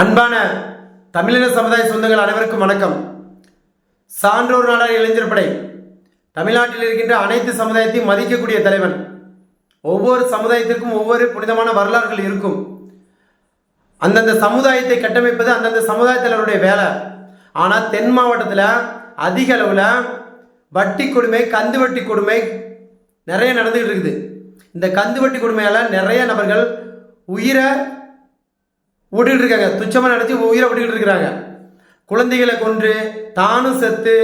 அன்பான தமிழின சமுதாய சொந்தங்கள் அனைவருக்கும் வணக்கம். சான்றோர் நாடார் இளைஞர் படை. தமிழ்நாட்டில் இருக்கின்ற அனைத்து சமுதாயத்தையும் மதிக்கக்கூடிய தலைவன். ஒவ்வொரு சமுதாயத்திற்கும் ஒவ்வொரு புனிதமான வரலாறுகள் இருக்கும். அந்தந்த சமுதாயத்தை கட்டமைப்பது அந்தந்த சமுதாயத்தினருடைய வேலை. ஆனால் தென் மாவட்டத்தில் அதிக அளவில் வட்டி கொடுமை கந்து வட்டி கொடுமை நிறைய நடந்துகிட்டு இருக்குது. இந்த கந்து வட்டி கொடுமையால் நிறைய நபர்கள் உயிரை ஓட்டிகிட்டு இருக்காங்க துச்சமாக நினச்சி உயிரை ஓட்டிக்கிட்டு இருக்கிறாங்க குழந்தைகளை கொன்று தானும் செத்து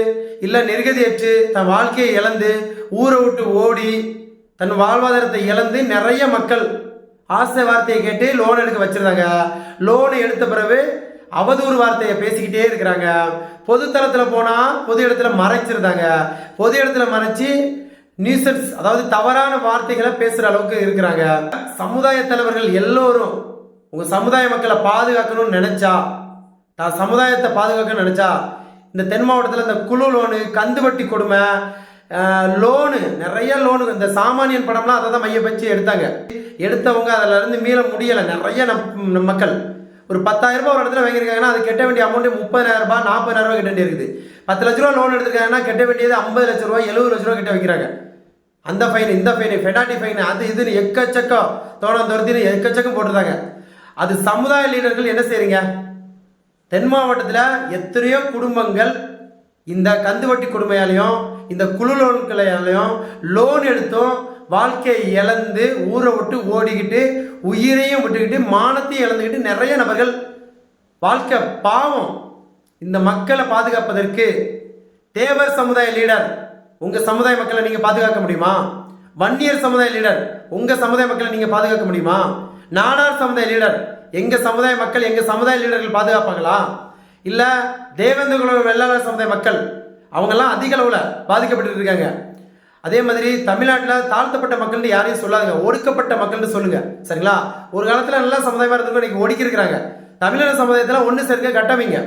இல்லை நெருகதியற்று தன் வாழ்க்கையை இழந்து ஊரை விட்டு ஓடி தன் வாழ்வாதாரத்தை இழந்து நிறைய மக்கள் ஆசை வார்த்தையை கேட்டு லோன் எடுக்க வச்சிருந்தாங்க. லோன் எடுத்த பிறகு அவதூறு வார்த்தையை பேசிக்கிட்டே இருக்கிறாங்க. பொதுத்தளத்தில் போனால் பொது இடத்துல மறைச்சிருந்தாங்க. பொது இடத்துல மறைச்சி நியூசன்ஸ் அதாவது தவறான வார்த்தைகளை பேசுகிற அளவுக்கு இருக்கிறாங்க. சமுதாய தலைவர்கள் எல்லோரும் உங்கள் சமுதாய மக்களை பாதுகாக்கணும்னு நினச்சா தான் சமுதாயத்தை பாதுகாக்கணும்னு நினச்சா இந்த தென் மாவட்டத்தில் இந்த குழு லோனு கந்துவட்டி கொடுமை லோனு நிறைய லோனு இந்த சாமானியன் படம்லாம் அதை தான் மைய வச்சு எடுத்தாங்க. எடுத்தவங்க அதில் இருந்து மீள முடியலை. நிறைய நம் மக்கள். ஒரு பத்தாயிரம் ரூபாய் ஒரு இடத்துல வாங்கியிருக்காங்கன்னா அது கட்ட வேண்டிய அமௌண்ட் முப்பதாயிரம் ரூபாய் நாற்பதாயிரம் ரூபாய் கட்ட வேண்டியிருக்குது பத்து லட்ச ரூபா லோன் எடுத்துருக்காங்கன்னா கட்ட வேண்டியது ஐம்பது லட்ச ரூபாய் எழுபது லட்ச ரூபா கிட்ட வைக்கிறாங்க. அந்த ஃபைன் இந்த ஃபைன் ஃபெடாட்டி ஃபைன் அது இதுன்னு எக்கச்சக்கம் தோணம் துரத்தின்னு எக்கச்சக்கம் போட்டுருந்தாங்க. அது சமுதாய லீடர்கள் என்ன செய்றீங்க? தென் மாவட்டத்தில் எத்தனையோ குடும்பங்கள் இந்த கந்துவட்டி கொடுமையாலையும் இந்த குழு லோன்களையாலையும் லோன் எடுத்தும் வாழ்க்கையை இழந்து ஊரை விட்டு ஓடிக்கிட்டு உயிரையும் விட்டுக்கிட்டு மானத்தையும் இழந்துக்கிட்டு நிறைய நபர்கள் வாழ்க்கை பாவம் இந்த மக்களை பாதுகாப்பதற்கு தேவர் சமுதாய லீடர் உங்கள் சமுதாய மக்களை நீங்கள் பாதுகாக்க முடியுமா? வன்னியர் சமுதாய லீடர் உங்கள் சமுதாய மக்களை நீங்கள் பாதுகாக்க முடியுமா? நாடார் சமுதாய லீடர். எங்கள் சமுதாய மக்கள் எங்கள் சமுதாய லீடர்கள் பாதுகாப்பாங்களா? இல்லை தேவேந்திர வெள்ளாளர் சமுதாய மக்கள் அவங்கெல்லாம் அதிக அளவில் பாதிக்கப்பட்டு இருக்காங்க அதே மாதிரி தமிழ்நாட்டில் தாழ்த்தப்பட்ட மக்கள்னு யாரையும் சொல்லாதுங்க. ஒடுக்கப்பட்ட மக்கள்னு சொல்லுங்கள் சரிங்களா? ஒரு காலத்தில் நல்ல சமுதாயமாக இருந்தவங்க இன்னைக்கு ஒடுக்கி இருக்கிறாங்க தமிழக சமுதாயத்தில் ஒன்று சேர்க்க கட்டமைங்க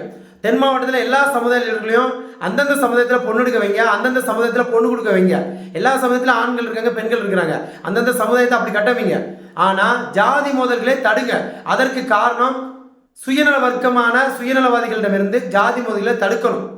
தென் மாவட்டத்தில் எல்லா சமுதாயங்களையும் அந்தந்த சமுதாயத்தில் பொண்ணு எடுக்க வைங்க. அந்தந்த சமுதாயத்தில் பொண்ணு கொடுக்க வைங்க. எல்லா சமுதாயத்தில் ஆண்கள் இருக்காங்க பெண்கள் இருக்கிறாங்க. அந்தந்த சமுதாயத்தை அப்படி கட்டவைங்க ஆனால் ஜாதி மோதல்களை தடுங்க. அதற்கு காரணம் சுயநல வர்க்கமான சுயநலவாதிகளிடமிருந்து ஜாதி மோதல்களை தடுக்கணும்.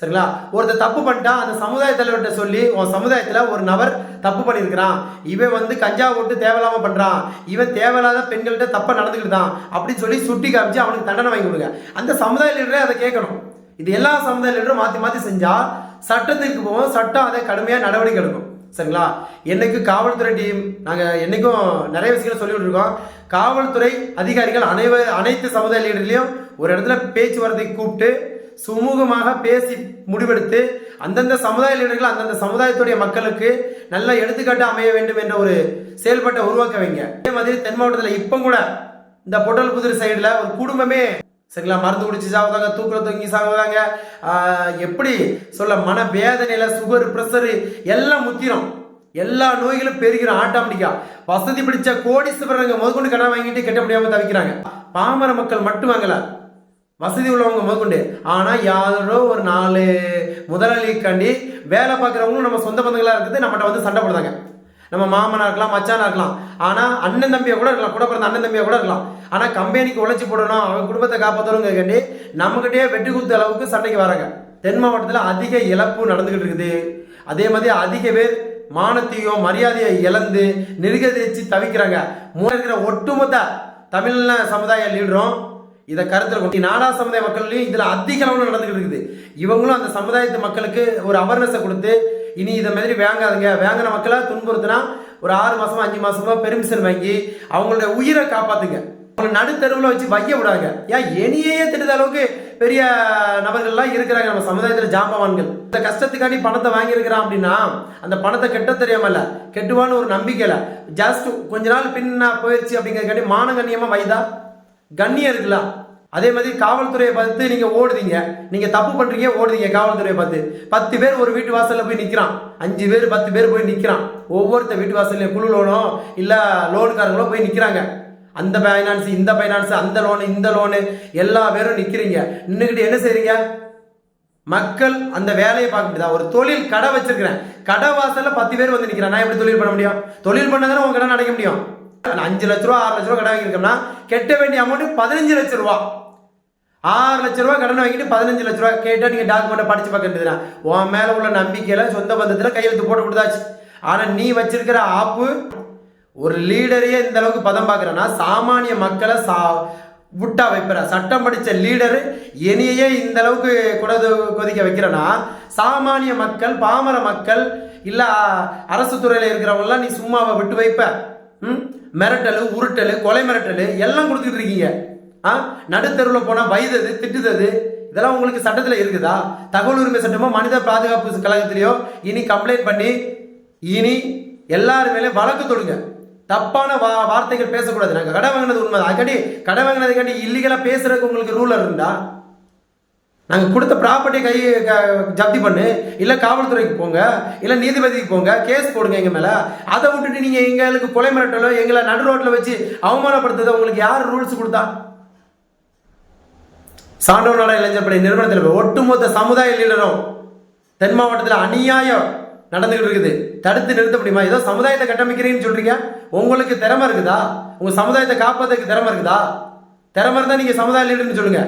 சரிங்களா? ஒருத்தர் தப்பு பண்ணிட்டா அந்த சமுதாய தலைவர்கிட்ட சொல்லி உன் சமுதாயத்தில் ஒரு நபர் தப்பு பண்ணியிருக்கிறான். இவன் வந்து கஞ்சா ஓட்டு தேவையில்லாம பண்ணுறான் இவன் தேவையில்லாத பெண்கள்கிட்ட தப்பை நடந்துக்கிட்டு தான் அப்படின்னு சொல்லி சுட்டி காமிச்சு அவனுக்கு தண்டனை வாங்கி கொடுங்க. அந்த சமுதாய லீடரே அதை கேட்கணும். இது எல்லா சமுதாய லீடரும் மாற்றி மாற்றி செஞ்சால் சட்டத்திற்கு போவோம் சட்டம் அதை கடுமையாக நடவடிக்கை எடுக்கும். சரிங்களா? என்னைக்கு காவல்துறை டீம் நாங்கள் என்னைக்கும் நிறைய விஷயங்களை சொல்லிக்கிட்டு இருக்கோம். காவல்துறை அதிகாரிகள் அனைவ அனைத்து சமுதாய லீடர்லையும் ஒரு இடத்துல பேச்சுவார்த்தை கூப்பிட்டு சுமூகமாக பேசி முடிவெடுத்து அந்தந்த சமுதாய லீடர்கள் அந்தந்த சமுதாயத்துடைய மக்களுக்கு நல்ல எடுத்துக்காட்டு அமைய வேண்டும் என்ற ஒரு செயல்பாட்டை உருவாக்க வைங்க. அதே மாதிரி தென் மாவட்டத்தில் இப்போ கூட இந்த பொட்டல் புதிர் சைடில் ஒரு குடும்பமே சரிங்களா? மருந்து குடிச்சு சாவுதாங்க தூக்கில் தூங்கி சாவுதாங்க. எப்படி சொல்ல மன வேதனையில் சுகர் ப்ரெஷரு எல்லாம் முத்திரும். எல்லா நோய்களும் பெருகிறோம் ஆட்டோமேட்டிக்காக வசதி பிடிச்ச கோடீஸ்வரங்க முதற்கொண்டு கடன் வாங்கிட்டு கெட்ட முடியாமல் தவிக்கிறாங்க. பாமர மக்கள் மட்டும் வாங்கல. வசதி உள்ளவங்க முதற்கொண்டு. ஆனால் யாரோ ஒரு நாலு முதலாளிக்காண்டி வேலை பார்க்குறவங்களும் நம்ம சொந்த பந்தங்களாக இருக்குது நம்மகிட்ட வந்து சண்டை போடுறாங்க நம்ம மாமனா இருக்கலாம் மச்சானா இருக்கலாம். ஆனால் அண்ணன் தம்பியை கூட இருக்கலாம் கூட பிறந்த அண்ணன் தம்பியை கூட இருக்கலாம். ஆனால் கம்பெனிக்கு உழைச்சி போடணும் அவன் குடும்பத்தை காப்பாற்றணுங்கிறக்காண்டி நம்மகிட்டயே வெட்டி குத்து அளவுக்கு சண்டைக்கு வராங்க. தென் மாவட்டத்தில் அதிக இழப்பு நடந்துகிட்டு இருக்குது. அதே மாதிரி அதிக பேர் மானத்தையும் மரியாதையை இழந்து நிருகதிச்சு தவிக்கிறாங்க. மூணு இருக்கிற ஒட்டுமொத்த தமிழ் சமுதாய லீடரும் இதை கருத்தில் கொண்டு நாடா சமுதாய மக்கள்லையும் இதில் அதிக அளவில் நடந்துகிட்டு இருக்குது. இவங்களும் அந்த சமுதாயத்து மக்களுக்கு ஒரு அவேர்னஸை கொடுத்து இனி இதை மாதிரி வாங்காதுங்க. வாங்கின மக்களை துன்புறுத்தினா ஒரு ஆறு மாதம் அஞ்சு மாதமாக பெர்மிஷன் வாங்கி அவங்களுடைய உயிரை காப்பாத்துங்க. அவங்களை நடுத்தருவில் வச்சு வைய விடாங்க ஏன் என்னையே தெரிந்த அளவுக்கு பெரிய நபர்கள்லாம் இருக்கிறாங்க நம்ம சமுதாயத்தில் ஜாம்பவான்கள். இந்த கஷ்டத்துக்காண்டி பணத்தை வாங்கியிருக்கிறான் அப்படின்னா அந்த பணத்தை கெட்ட தெரியாமல கெட்டுவான்னு ஒரு நம்பிக்கையில் ஜஸ்ட் கொஞ்ச நாள் பின்னா போயிடுச்சு அப்படிங்கிறதுக்காண்டி மானகண்ணியமா வைதா. கண்ணியம் இருக்கலாம் அதே மாதிரி காவல்துறையை பார்த்து நீங்கள் ஓடுதீங்க. நீங்கள் தப்பு பண்ணுறீங்க ஓடுதீங்க காவல்துறையை பார்த்து. பத்து பேர் ஒரு வீட்டு வாசலில் போய் நிற்கிறான் அஞ்சு பேர் பத்து பேர் போய் நிற்கிறான் ஒவ்வொருத்த வீட்டு வாசல்லையும் குழு லோனோ இல்லை லோனுக்காரங்களோ போய் நிற்கிறாங்க அந்த ஃபைனான்ஸ் இந்த ஃபைனான்ஸ் அந்த லோனு இந்த லோனு எல்லா பேரும் நிற்கிறீங்க நின்றுக்கிட்டு என்ன செய்கிறீங்க மக்கள் அந்த வேலையை பார்க்க முடியாது? ஒரு தொழில் கடை வச்சிருக்கிறேன். கடை வாசலில் பத்து பேர் வந்து நிற்கிறேன் நான் எப்படி தொழில் பண்ண முடியும்? தொழில் பண்ணதானே உங்க கடை நடக்க முடியும்? அஞ்சு லட்ச ரூபா ஆறு லட்ச ரூபா கடன் வாங்கியிருக்கோம்னா கெட்ட வேண்டிய அமௌண்ட் பதினஞ்சு லட்ச ரூபா. ஆறு லட்ச ரூபா கடன் வாங்கிட்டு பதினஞ்சு லட்ச ரூபா கேட்டால் நீங்கள் டாக்குமெண்ட்டை படிச்சு பார்க்கறதுனா உன் மேலே உள்ள நம்பிக்கையில் சொந்த பந்தத்தில் கையெழுத்து போட்டு கொடுத்தாச்சு. ஆனால் நீ வச்சிருக்கிற ஆப்பு ஒரு லீடரையே இந்த அளவுக்கு பதம் பார்க்குறேன்னா சாமானிய மக்களை சா விட்டா வைப்பிற. சட்டம் படித்த லீடரு என்னையே இந்த அளவுக்கு கொடது கொதிக்க வைக்கிறனா சாமானிய மக்கள் பாமர மக்கள் இல்லை அரசு துறையில் இருக்கிறவங்களாம் நீ சும்மாவை விட்டு வைப்ப. ம்? மிரட்டல் உருட்டல் கொலை மிரட்டல் எல்லாம் கொடுத்துட்டு இருக்கீங்க. ஆ? நடுத்தருவில் போனால் வயதது திட்டுதது இதெல்லாம் உங்களுக்கு சட்டத்தில் இருக்குதா? தகவல் உரிமை சட்டமோ மனித பாதுகாப்பு கழகத்திலையோ இனி கம்ப்ளைண்ட் பண்ணி இனி எல்லாரும் மேலே வழக்கு தொடுங்க. தப்பான வா வார்த்தைகள் பேசக்கூடாது. நாங்கள் கடை வாங்கினது உண்மை அக்கடி கடை வாங்கினதுக்காண்டி இல்லீகலாக பேசுறதுக்கு உங்களுக்கு ரூலர் இருந்தா நாங்கள் கொடுத்த ப்ராப்பர்ட்டி கை க- ஜப்தி பண்ணு. இல்லை காவல்துறைக்கு போங்க. இல்லை நீதிபதிக்கு போங்க. கேஸ் போடுங்க எங்கள் மேலே. அதை விட்டுட்டு நீங்கள் எங்களுக்கு கொலை மிரட்டலோ எங்களை நடு ரோட்டில் வச்சு அவமானப்படுத்துறதை உங்களுக்கு யார் ரூல்ஸ் கொடுத்தா? சான்றோர் நல இளைஞர் படை நிறுவனத்தில் ஒட்டுமொத்த சமுதாய லீடரும் தென் மாவட்டத்தில் அநியாயம் நடந்துகிட்டு இருக்குது. தடுத்து நிறுத்த முடியுமா? ஏதோ சமுதாயத்தை கட்டமைக்கிறீங்கன்னு சொல்றீங்க. உங்களுக்கு திறமை இருக்குதா? உங்க சமுதாயத்தை காப்பாத்துறதுக்கு திறமை இருக்குதா? திறமை இருந்தா நீங்க சமுதாய லீடர்னு சொல்லுங்க.